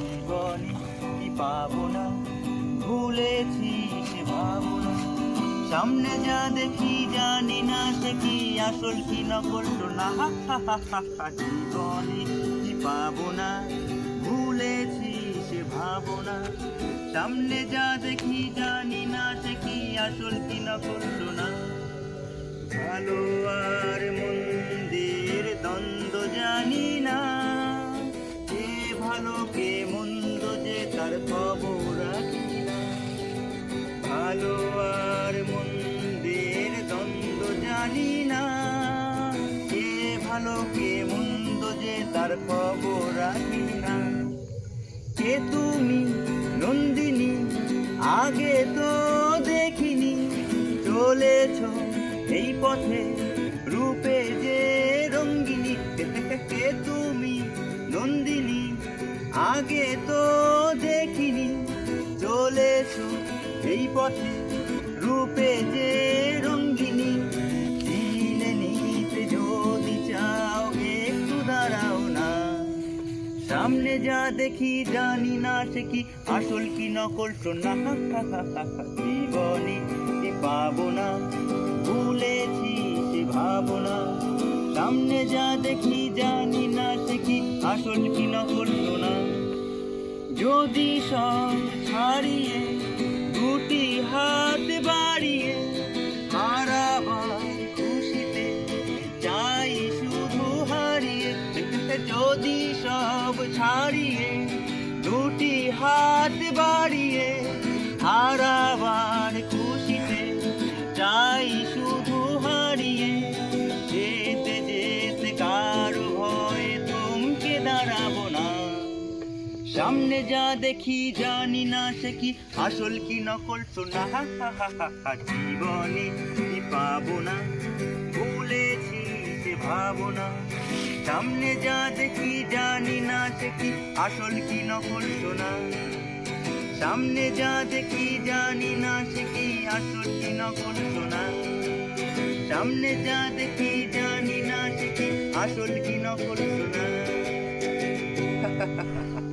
জীবনে কি পাবো না? ভুলেছি সে ভাবনা। সামনে যা দেখি, জানি না সে কি আসল কি নকল না। জীবনে কি পাবো না? ভুলেছি সে ভাবনা। সামনে যা দেখি, জানি না সে কি আসল কি নকল না। ভালো খবর রাখি মন্দের দ্বন্দ্ব জানি কে ভালো, কে মন্দ যে তার খবর রাখি কে তুমি নন্দিনী, আগে তো দেখিনি। চলেছ এই পথে রূপে যে রঙ্গিনী। কে তুমি নন্দিনী, আগে তো চলেছ এই পথে রূপে যে রঙ্গিনী দিলে নিতে যদি চাও একটু দাঁড়াও না। সামনে যা দেখি জানি না সে কি আসল কি নকল শোনা জীবনে কি পাবো না ভুলেছি সে ভাবনা। সামনে যা দেখি জানি না সে কি আসল কি নকল যদি সব ছাড়িয়ে দুটি হাত বাড়িয়ে হারাবার খুশিতে চাই শুধু হারিয়ে যদি সব ছাড়িয়ে দুটি হাত বাড়িয়ে হারাবার খুশিতে চাই শুধু হারিয়ে, যেতে যেতে কারও ভয়ে থমকে দাঁড়াবো না। সামনে যা দেখি, জানি না সে কি। আসল কি নকল শোনা জীবনে কি পাবো না? ভুলেছি সে ভাবনা। সামনে যা দেখি, জানি না সে কি। আসল কি নকল শোনা সামনে যা দেখি, জানি না সে কি। আসল কি নকল শোনা সামনে যা দেখি, জানি না সে কি। আসল কি নকল শোনা